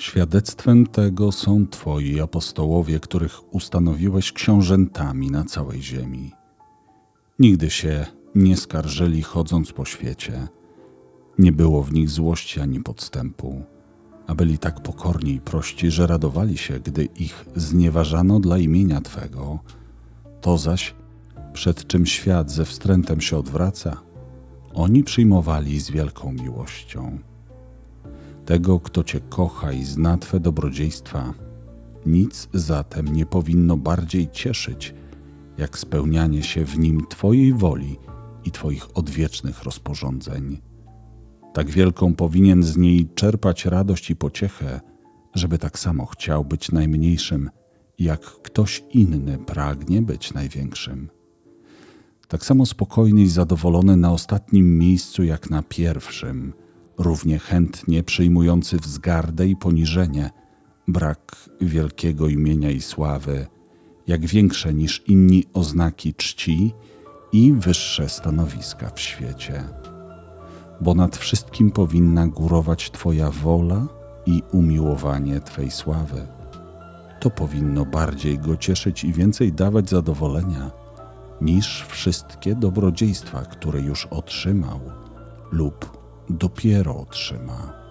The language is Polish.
Świadectwem tego są Twoi apostołowie, których ustanowiłeś książętami na całej ziemi. Nigdy się nie skarżyli chodząc po świecie. Nie było w nich złości ani podstępu, a byli tak pokorni i prości, że radowali się, gdy ich znieważano dla imienia Twego. To zaś, przed czym świat ze wstrętem się odwraca, oni przyjmowali z wielką miłością tego, kto Cię kocha i zna Twe dobrodziejstwa. Nic zatem nie powinno bardziej cieszyć, jak spełnianie się w nim Twojej woli i Twoich odwiecznych rozporządzeń. Tak wielką powinien z niej czerpać radość i pociechę, żeby tak samo chciał być najmniejszym, jak ktoś inny pragnie być największym. Tak samo spokojny i zadowolony na ostatnim miejscu jak na pierwszym – równie chętnie przyjmujący wzgardę i poniżenie, brak wielkiego imienia i sławy, jak większe niż inni oznaki czci i wyższe stanowiska w świecie. Bo nad wszystkim powinna górować Twoja wola i umiłowanie Twej sławy. To powinno bardziej go cieszyć i więcej dawać zadowolenia niż wszystkie dobrodziejstwa, które już otrzymał lub dopiero otrzyma.